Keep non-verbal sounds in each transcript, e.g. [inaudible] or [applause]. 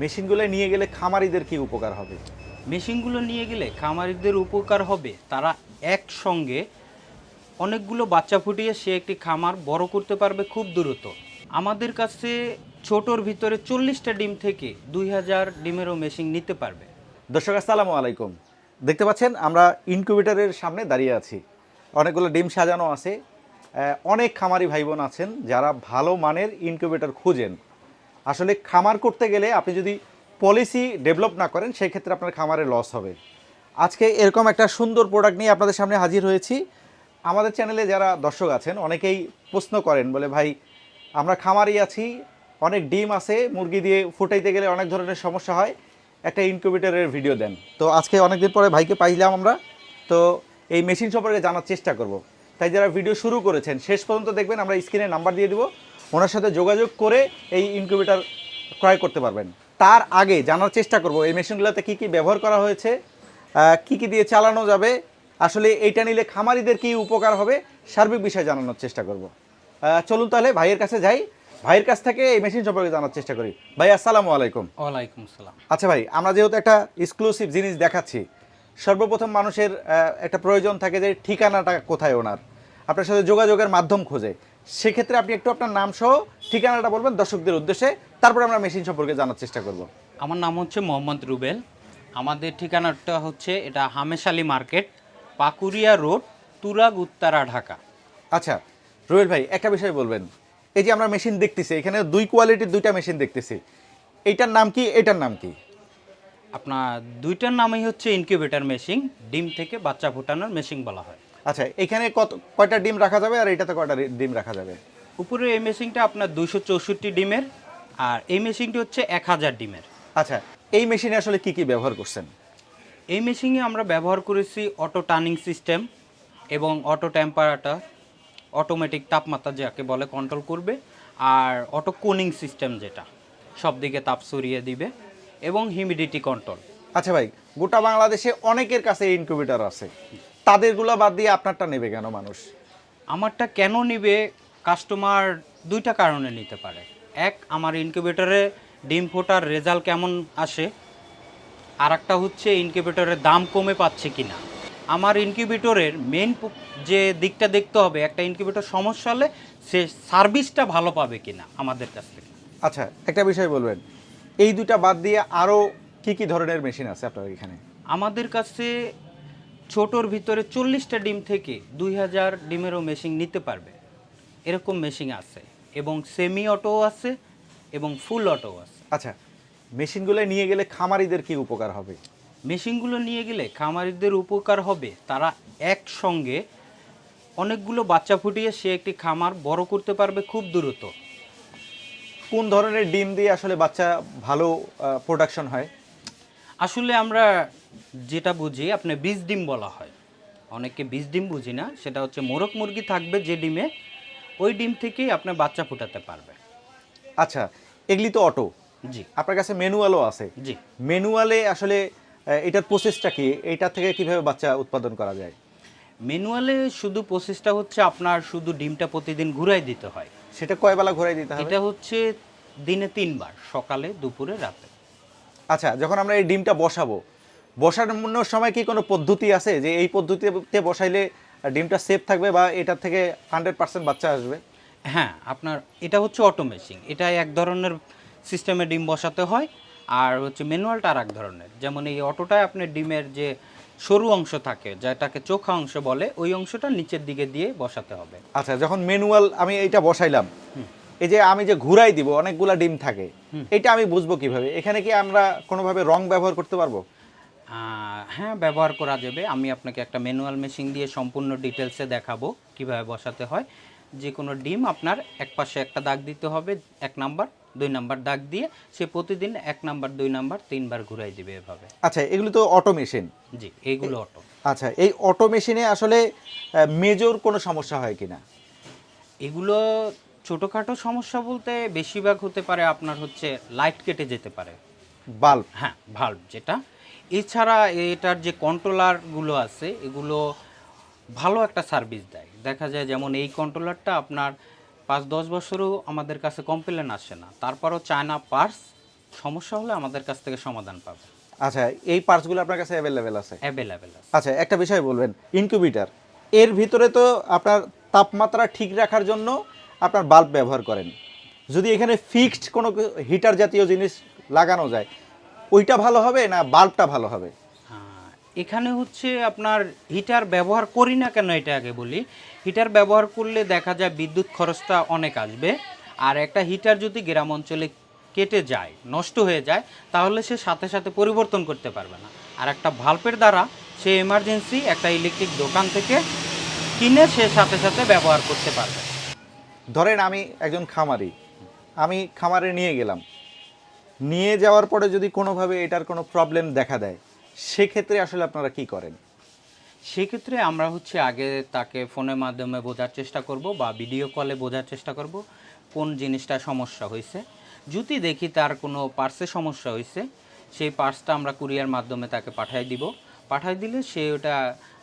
মেশিনগুলো নিয়ে গেলে খামারিদের কি উপকার হবে? মেশিনগুলো নিয়ে গেলে খামারিদের উপকার হবে। তারা একসঙ্গে অনেকগুলো বাচ্চা ফুটিয়ে সে একটি খামার বড় করতে পারবে খুব দ্রুত। আমাদের কাছে ছোটোর ভিতরে চল্লিশটা ডিম থেকে দুই হাজার ডিমেরও মেশিন নিতে পারবে। দর্শক আসসালামু আলাইকুম। দেখতে পাচ্ছেন আমরা ইনকিউবেটরের সামনে দাঁড়িয়ে আছি। অনেকগুলো ডিম সাজানো আছে। অনেক খামারি ভাই বোন আছেন যারা ভালো মানের ইনকিউবেটর খুঁজেন। আসলে খামার করতে গেলে আপনি যদি পলিসি ডেভেলপ না করেন সেই ক্ষেত্রে আপনার খামারে লস হবে। আজকে এরকম একটা সুন্দর প্রোডাক্ট নিয়ে আপনাদের সামনে হাজির হয়েছি। আমাদের চ্যানেলে যারা দর্শক আছেন, অনেকেই প্রশ্ন করেন, বলে, ভাই, আমরা খামারই আছি, অনেক ডিম আছে, মুরগি দিয়ে ফুটাইতে গেলে অনেক ধরনের সমস্যা হয়, একটা ইনকিউবেটরের ভিডিও দেন। তো আজকে অনেকদিন পরে ভাইকে পাইলাম আমরা। তো এই মেশিন সম্পর্কে জানার চেষ্টা করব। তাই যারা ভিডিও শুরু করেছেন, শেষ পর্যন্ত দেখবেন, আমরা স্ক্রিনে নাম্বার দিয়ে দিব। ওনার সাথে যোগাযোগ করে এই ইনকিউবেটর ক্রয় করতে পারবেন। তার আগে জানার চেষ্টা করব এই মেশিনগুলোতে কী কী ব্যবহার করা হয়েছে কি কি দিয়ে চালানো যাবে আসলে এইটা নিলে খামারিদের কি উপকার হবে সার্বিক বিষয় জানানোর চেষ্টা করব। চলুন তাহলে ভাইয়ের কাছে যাই। ভাইয়ের কাছ থেকে এই মেশিন সম্পর্কে জানার চেষ্টা করি। ভাই আসসালামু আলাইকুম। ওয়ালাইকুম আসসালাম। আচ্ছা ভাই আমরা যেহেতু একটা এক্সক্লুসিভ জিনিস দেখাচ্ছি সর্বপ্রথম মানুষের একটা প্রয়োজন থাকে যে ঠিকানাটা কোথায় ওনার। আপনার সাথে যোগাযোগের মাধ্যম খোঁজে। সেক্ষেত্রে আপনি একটু আপনার নাম সহ ঠিকানাটা বলবেন দর্শকদের উদ্দেশ্যে তারপরে আমরা মেশিন সম্পর্কে জানার চেষ্টা করব। আমার নাম হচ্ছে মোহাম্মদ রুবেল। আমাদের ঠিকানাটা হচ্ছে এটা হামেশালি মার্কেট পাকুরিয়া রোড তুরাগ উত্তরা ঢাকা। আচ্ছা রুবেল ভাই একটা বিষয় বলবেন। এই যে আমরা মেশিন দেখতেছি এখানে দুই কোয়ালিটির দুইটা মেশিন দেখতেছি। এইটার নাম কি এটার নাম কি? আপনার দুইটার নামই হচ্ছে ইনকিউবেটর মেশিন ডিম থেকে বাচ্চা ফোটানোর মেশিন বলা হয়। আচ্ছা এখানে কত কয়টা ডিম রাখা যাবে আর এটাতে কয়টা ডিম রাখা যাবে? উপরে এই মেশিনটা আপনার দুইশো চৌষট্টি ডিমের আর এই মেশিনটি হচ্ছে এক হাজার ডিমের। আচ্ছা এই মেশিনে আসলে কি কি ব্যবহার করছেন? এই মেশিনে আমরা ব্যবহার করেছি অটো টার্নিং সিস্টেম এবং অটো টেম্পারেচার অটোমেটিক তাপমাত্রা যাকে বলে কন্ট্রোল করবে আর অটো কুলিং সিস্টেম যেটা সব দিকে তাপ সরিয়ে দিবে এবং হিউমিডিটি কন্ট্রোল। আচ্ছা ভাই গোটা বাংলাদেশে অনেকের কাছে ইনকিউবেটর আছে। তাদেরগুলা বাদ দিয়ে আপনারটা নেবে কেন মানুষ? আমারটা কেন নিবে? কাস্টমার দুইটা কারণে নিতে পারে। এক আমার ইনকিউবেটরে ডিম ফোটার রেজাল্ট কেমন আসে? আর একটা হচ্ছে ইনকিউবেটরের দাম কমে পাচ্ছে কি না আমার ইনকিউবেটরের মেন যে দিকটা দেখতে হবে একটা ইনকিউবেটর সমস্যা হলে সে সার্ভিসটা ভালো পাবে কি না আমাদের কাছ থেকে। আচ্ছা একটা বিষয় বলবেন। এই দুইটা বাদ দিয়ে আরও কি কি ধরনের মেশিন আছে আপনার এখানে? আমাদের কাছে ছোটোর ভিতরে চল্লিশটা ডিম থেকে দুই হাজার ডিমেরও মেশিন নিতে পারবে। এরকম মেশিন আছে এবং সেমি অটোও আছে এবং ফুল অটোও আছে। আচ্ছা মেশিনগুলো নিয়ে গেলে খামারিদের কি উপকার হবে? মেশিনগুলো নিয়ে গেলে খামারিদের উপকার হবে তারা একসঙ্গে অনেকগুলো বাচ্চা ফুটিয়ে সে একটি খামার বড় করতে পারবে খুব দ্রুত। কোন ধরনের ডিম দিয়ে আসলে বাচ্চা ভালো প্রোডাকশন হয়? আসলে আমরা যেটা বুঝি আপনি বীজ ডিম বলা হয়। অনেকে বীজ ডিম বুঝি না সেটা হচ্ছে মোরগ মুরগি থাকবে যে ডিমে ওই ডিম থেকেই আপনি বাচ্চা ফুটাতে পারবে। আচ্ছা এগুলি তো অটো। জি। আপনার কাছে ম্যানুয়ালও আছে। জি। ম্যানুয়ালে আসলে এটার প্রসেসটা কি? এটা থেকে কীভাবে বাচ্চা উৎপাদন করা যায়? ম্যানুয়ালে শুধু প্রসেসটা হচ্ছে আপনার শুধু ডিমটা প্রতিদিন ঘুরাই দিতে হয়। সেটা কয় বেলা ঘোরাই দিতে হবে? এটা হচ্ছে দিনে তিনবার সকালে দুপুরে রাতে। আচ্ছা যখন আমরা এই ডিমটা বসাবো বসানোর সময় কি কোনো পদ্ধতি আছে? যে এই পদ্ধতিতে বসাইলে ডিমটা সেফ থাকবে বা এটা থেকে হান্ড্রেড পার্সেন্ট বাচ্চা আসবে? হ্যাঁ আপনার এটা হচ্ছে অটোমেশিং এটা এক ধরনের সিস্টেমে ডিম বসাতে হয়। আর হচ্ছে ম্যানুয়ালটা আর এক ধরনের। যেমন এই অটোটায় আপনার ডিমের যে সরু অংশ থাকে যেটাকে চোখা অংশ বলে ওই অংশটা নিচের দিকে দিয়ে বসাতে হবে। আচ্ছা যখন ম্যানুয়াল আমি এইটা বসাইলাম এই যে আমি যে ঘুরাই দিব অনেকগুলা ডিম থাকে এটা আমি বুঝব কীভাবে? এখানে কি আমরা কোনোভাবে রং ব্যবহার করতে পারব? হ্যাঁ ব্যবহার করা যাবে। আমি আপনাকে একটা ম্যানুয়াল মেশিন দিয়ে সম্পূর্ণ ডিটেলসে দেখাবো কীভাবে বসাতে হয়। যে কোনো ডিম আপনার এক পাশে একটা দাগ দিতে হবে এক নাম্বার দুই নাম্বার দাগ দিয়ে সে প্রতিদিন এক নাম্বার দুই নাম্বার তিনবার ঘুরাই দিবে এভাবে। আচ্ছা এগুলো তো অটো মেশিন জি এইগুলো অটো আচ্ছা এই অটো মেশিনে আসলে মেজর কোনো সমস্যা হয় কিনা? এগুলো ছোটোখাটো সমস্যা বলতে বেশিরভাগ হতে পারে আপনার হচ্ছে লাইট কেটে যেতে পারে। বাল্ব হ্যাঁ ভাল্ব যেটা। এছাড়া এটার যে কন্ট্রোলারগুলো আছে এগুলো ভালো একটা সার্ভিস দেয়। দেখা যায় যেমন এই কন্ট্রোলারটা আপনার পাঁচ দশ বছরও আমাদের কাছে কমপ্লেন আসে না। তারপরও চায়না পার্স সমস্যা হলে আমাদের কাছ থেকে সমাধান পাবে। আচ্ছা এই পার্টসগুলো আপনার কাছে অ্যাভেলেবেল আছে? অ্যাভেলেবেল আছে। আচ্ছা একটা বিষয় বলবেন ইনকিউবেটর এর ভিতরে তো আপনার তাপমাত্রা ঠিক রাখার জন্য আপনার বাল্ব ব্যবহার করেন। যদি এখানে ফিক্সড কোনো হিটার জাতীয় জিনিস লাগানো যায় ওইটা ভালো হবে না বাল্বটা ভালো হবে? হ্যাঁ, এখানে হচ্ছে আপনার হিটার ব্যবহার করি না কেন এটা আগে বলি? হিটার ব্যবহার করলে দেখা যায় বিদ্যুৎ খরচটা অনেক আসবে। আর একটা হিটার যদি গ্রাম অঞ্চলে কেটে যায় নষ্ট হয়ে যায় তাহলে সে সাথে সাথে পরিবর্তন করতে পারবে না। আর একটা ভাল্বের দ্বারা সে এমার্জেন্সি একটা ইলেকট্রিক দোকান থেকে কিনে সে সাথে সাথে ব্যবহার করতে পারবে। ধরেন আমি একজন খামারি। আমি খামারে নিয়ে গেলাম। নিয়ে যাওয়ার পরে যদি কোনোভাবে এটার কোনো প্রবলেম দেখা দেয়, সেক্ষেত্রে আসলে আপনারা কি করেন? সেক্ষেত্রে আমরা হচ্ছে আগে তাকে ফোনের মাধ্যমে বোঝার চেষ্টা করব বা ভিডিও কলে বোঝার চেষ্টা করব কোন জিনিসটা সমস্যা হয়েছে। যদি দেখি তার কোনো পার্সে সমস্যা হয়েছে, সেই পার্সটা আমরা কুরিয়ার মাধ্যমে তাকে পাঠিয়ে দিব। পাঠিয়ে দিলে সে ওটা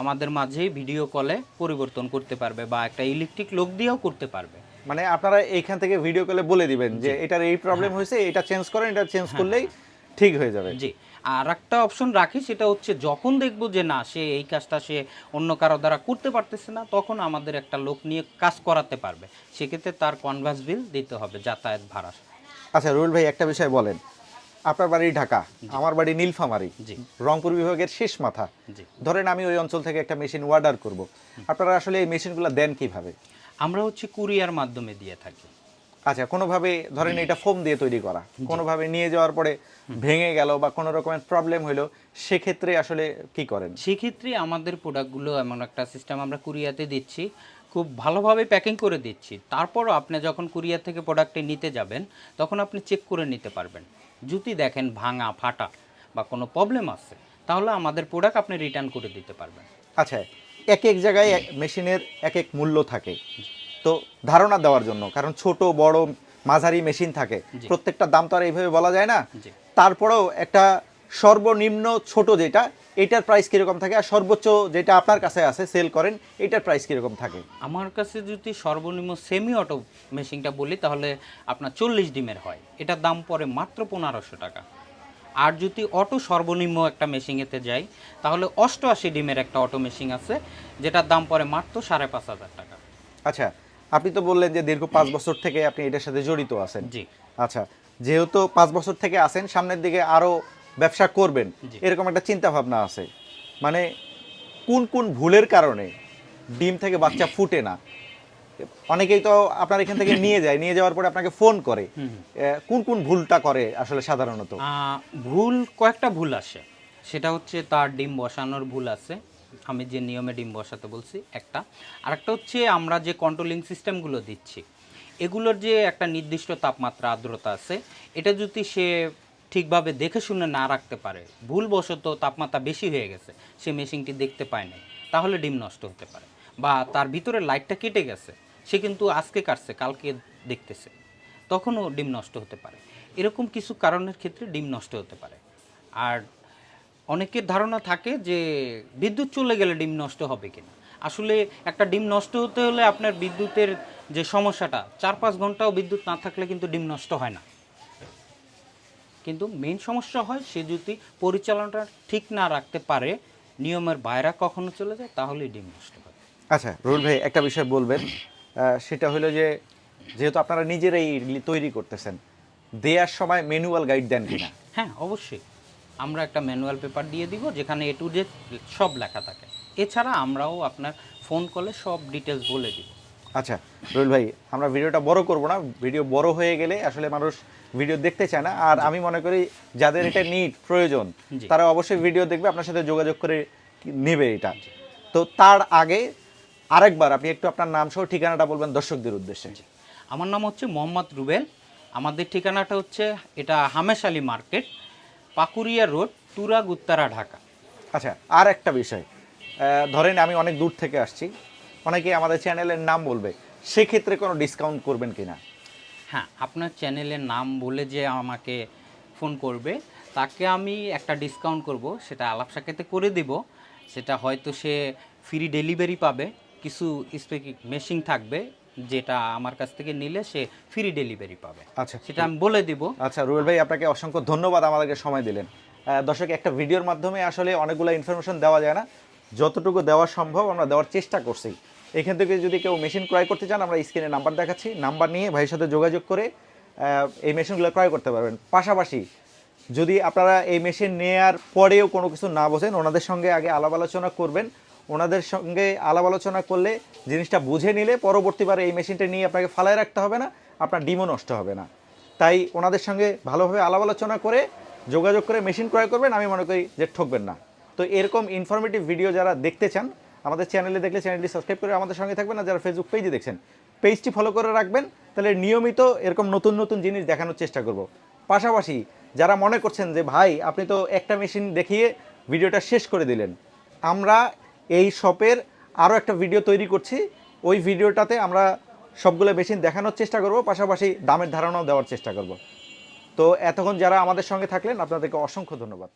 আমাদের মাঝেই ভিডিও কলে পরিবর্তন করতে পারবে বা একটা ইলেকট্রিক লোক দিয়েও করতে পারবে। মানে আপনারা এইখান থেকে ভিডিও কলে বলে দিবেন যে এটার এই প্রবলেম হয়েছে এটা চেঞ্জ করেন এটা চেঞ্জ করলেই ঠিক হয়ে যাবে। জি। আর একটা অপশন রাখি সেটা হচ্ছে যখন দেখব যে না সে এই কাজটা সে অন্য কারও দ্বারা করতে পারতেছে না তখন আমাদের একটা লোক নিয়ে কাজ করাতে পারবে। সেক্ষেত্রে তার কনভার্স বিল দিতে হবে যাতায়াত ভাড়া। আচ্ছা রুল ভাই একটা বিষয় বলেন। আপনার বাড়ি ঢাকা আমার বাড়ি নীলফামারি জি। রংপুর বিভাগের শেষ মাথা। জি। ধরেন আমি ওই অঞ্চল থেকে একটা মেশিন অর্ডার করব। আপনারা আসলে এই মেশিনগুলো দেন কীভাবে? আমরা হচ্ছে কুরিয়ার মাধ্যমে দিয়ে থাকি। আচ্ছা কোনোভাবে ধরেন এটা ফোম দিয়ে তৈরি করা কোনোভাবে নিয়ে যাওয়ার পরে ভেঙে গেল বা কোনো রকমের প্রবলেম হলো সেক্ষেত্রে আসলে কি করেন? সেক্ষেত্রে আমাদের প্রোডাক্টগুলো এমন একটা সিস্টেম আমরা কুরিয়াতে দিচ্ছি খুব ভালোভাবে প্যাকিং করে দিচ্ছি। তারপরও আপনি যখন কুরিয়ার থেকে প্রোডাক্টটি নিতে যাবেন তখন আপনি চেক করে নিতে পারবেন। যদি দেখেন ভাঙা ফাটা বা কোনো প্রবলেম আছে তাহলে আমাদের প্রোডাক্ট আপনি রিটার্ন করে দিতে পারবেন। আচ্ছা এক এক জায়গায় মেশিনের এক এক মূল্য থাকে। তো ধারণা দেওয়ার জন্য কারণ ছোট বড় মাঝারি মেশিন থাকে। প্রত্যেকটা দাম তো আর এইভাবে বলা যায় না। তারপরেও একটা সর্বনিম্ন ছোট যেটা এটার প্রাইস কীরকম থাকে? আর সর্বোচ্চ যেটা আপনার কাছে আছে সেল করেন এটার প্রাইস কীরকম থাকে? আমার কাছে যদি সর্বনিম্ন সেমি অটো মেশিনটা বলি তাহলে আপনার চল্লিশ ডিমের হয়। এটার দাম পড়ে মাত্র পনেরোশো টাকা। আর যদি অটো সর্বনিম্ন একটা মেশিনেতে যাই তাহলে অষ্টআশি ডিমের একটা অটো মেশিন আছে যেটার দাম পড়ে মাত্র সাড়ে পাঁচ হাজার টাকা। আচ্ছা আপনি তো বললেন যে দীর্ঘ পাঁচ বছর থেকে আপনি এটার সাথে জড়িত আছেন। জি। আচ্ছা যেহেতু পাঁচ বছর থেকে আছেন সামনের দিকে আরও ব্যবসা করবেন এরকম একটা চিন্তা ভাবনা আছে। মানে কোন কোন ভুলের কারণে ডিম থেকে বাচ্চা ফুটে না? অনেকেই তো আপনার এখান থেকে [coughs] নিয়ে যায় নিয়ে যাওয়ার পরে আপনাকে ফোন করে। কোন কোন ভুলটা করে আসলে সাধারণত? ভুল কয়েকটা ভুল আসে। সেটা হচ্ছে তার ডিম বসানোর ভুল আছে। আমি যে নিয়মে ডিম বসাতে বলছি একটা। আরেকটা হচ্ছে আমরা যে কন্ট্রোলিং সিস্টেমগুলো দিচ্ছি এগুলোর যে একটা নির্দিষ্ট তাপমাত্রা আর্দ্রতা আছে এটা যদি সে ঠিকভাবে দেখে শুনে না রাখতে পারে ভুলবশত তাপমাত্রা বেশি হয়ে গেছে সে মেশিনটি দেখতে পায় না তাহলে ডিম নষ্ট হতে পারে। বা তার ভিতরে লাইটটা কেটে গেছে সে কিন্তু আজকে কাটছে, কালকে দেখতেছে। তখনও ডিম নষ্ট হতে পারে। এরকম কিছু কারণের ক্ষেত্রে ডিম নষ্ট হতে পারে। আর অনেকের ধারণা থাকে যে বিদ্যুৎ চলে গেলে ডিম নষ্ট হবে কিনা। আসলে একটা ডিম নষ্ট হতে হলে আপনার বিদ্যুতের যে সমস্যাটা, চার পাঁচ ঘন্টাও বিদ্যুৎ না থাকলে কিন্তু ডিম নষ্ট হয় না। কিন্তু মেন সমস্যা হয় সে যদি পরিচালনাটা ঠিক না রাখতে পারে, নিয়মের বাইরে কখনো চলে যায়, তাহলেই ডিম নষ্ট হয়। আচ্ছা রুল ভাই, একটা বিষয় বলবেন। সেটা হলো যে যেহেতু আপনারা নিজেরাই তৈরি করতেছেন দেওয়ার সময় ম্যানুয়াল গাইড দেন কিনা? হ্যাঁ অবশ্যই। আমরা একটা ম্যানুয়াল পেপার দিয়ে দিব যেখানে এ টু জেড সব লেখা থাকে। এছাড়া আমরাও আপনার ফোন কলে সব ডিটেলস বলে দিব। আচ্ছা রুল ভাই আমরা ভিডিওটা বড় করব না। ভিডিও বড় হয়ে গেলে আসলে মানুষ ভিডিও দেখতে চায় না। আর আমি মনে করি যাদের এটা নিড প্রয়োজন তারা অবশ্যই ভিডিও দেখবে আপনার সাথে যোগাযোগ করে নেবে এটা। তো তার আগে আরেকবার আপনি একটু আপনার নাম সহ ঠিকানাটা বলবেন দর্শকদের উদ্দেশ্যে। আমার নাম হচ্ছে মোহাম্মদ রুবেল। আমাদের ঠিকানাটা হচ্ছে এটা হামেশ আলী মার্কেট পাকুরিয়া রোড তুরাগ উত্তরা ঢাকা। আচ্ছা আর একটা বিষয় ধরেন আমি অনেক দূর থেকে আসছি অনেকে আমাদের চ্যানেলের নাম বলবে সেক্ষেত্রে কোনো ডিসকাউন্ট করবেন কি না হ্যাঁ আপনার চ্যানেলের নাম বলে যে আমাকে ফোন করবে তাকে আমি একটা ডিসকাউন্ট করব সেটা আলাপ সাক্ষাতে করে দিব সেটা হয়তো সে ফ্রি ডেলিভারি পাবে। কিছু স্পেসিফিক মেশিন থাকবে যেটা আমার কাছ থেকে নিলে সে ফ্রি ডেলিভারি পাবে। আচ্ছা সেটা আমি বলে দিব। আচ্ছা রুয়েল ভাই আপনাকে অসংখ্য ধন্যবাদ আমাদেরকে সময় দিলেন। দর্শক একটা ভিডিওর মাধ্যমে আসলে অনেকগুলো ইনফরমেশন দেওয়া যায় না। যতটুকু দেওয়া সম্ভব আমরা দেওয়ার চেষ্টা করছি। এখান থেকে যদি কেউ মেশিন ক্রয় করতে চান আমরা স্ক্রিনে নাম্বার দেখাচ্ছি। নাম্বার নিয়ে ভাইয়ের সাথে যোগাযোগ করে এই মেশিনগুলো ক্রয় করতে পারবেন। পাশাপাশি যদি আপনারা এই মেশিন নেয়ার পরেও কোনো কিছু না বোঝেন ওনাদের সঙ্গে আগে আলাপ আলোচনা করবেন। ওনাদের সঙ্গে আলাপ আলোচনা করলে জিনিসটা বুঝে নিলে পরবর্তীবারে এই মেশিনটা নিয়ে আপনাকে ফালায় রাখতে হবে না, আপনার ডিমও নষ্ট হবে না। তাই ওনাদের সঙ্গে ভালোভাবে আলাপ আলোচনা করে, যোগাযোগ করে মেশিন ক্রয় করবেন, আমি মনে করি যে ঠকবেন না। তো এরকম ইনফরমেটিভ ভিডিও যারা দেখতে চান, আমাদের চ্যানেলে দেখলে চ্যানেলটি সাবস্ক্রাইব করে আমাদের সঙ্গে থাকবেন, আর যারা ফেসবুক পেজে দেখছেন পেজটি ফলো করে রাখবেন, তাহলে নিয়মিত এরকম নতুন নতুন জিনিস দেখানোর চেষ্টা করব। পাশাপাশি যারা মনে করছেন যে, ভাই, আপনি তো একটা মেশিন দেখিয়ে ভিডিওটা শেষ করে দিলেন। আমরা এই শপের আরও একটা ভিডিও তৈরি করছি। ওই ভিডিওটাতে আমরা সবগুলো মেশিন দেখানোর চেষ্টা করব, পাশাপাশি দামের ধারণাও দেওয়ার চেষ্টা করব। তো এতক্ষণ যারা আমাদের সঙ্গে থাকলেন, আপনাদেরকে অসংখ্য ধন্যবাদ।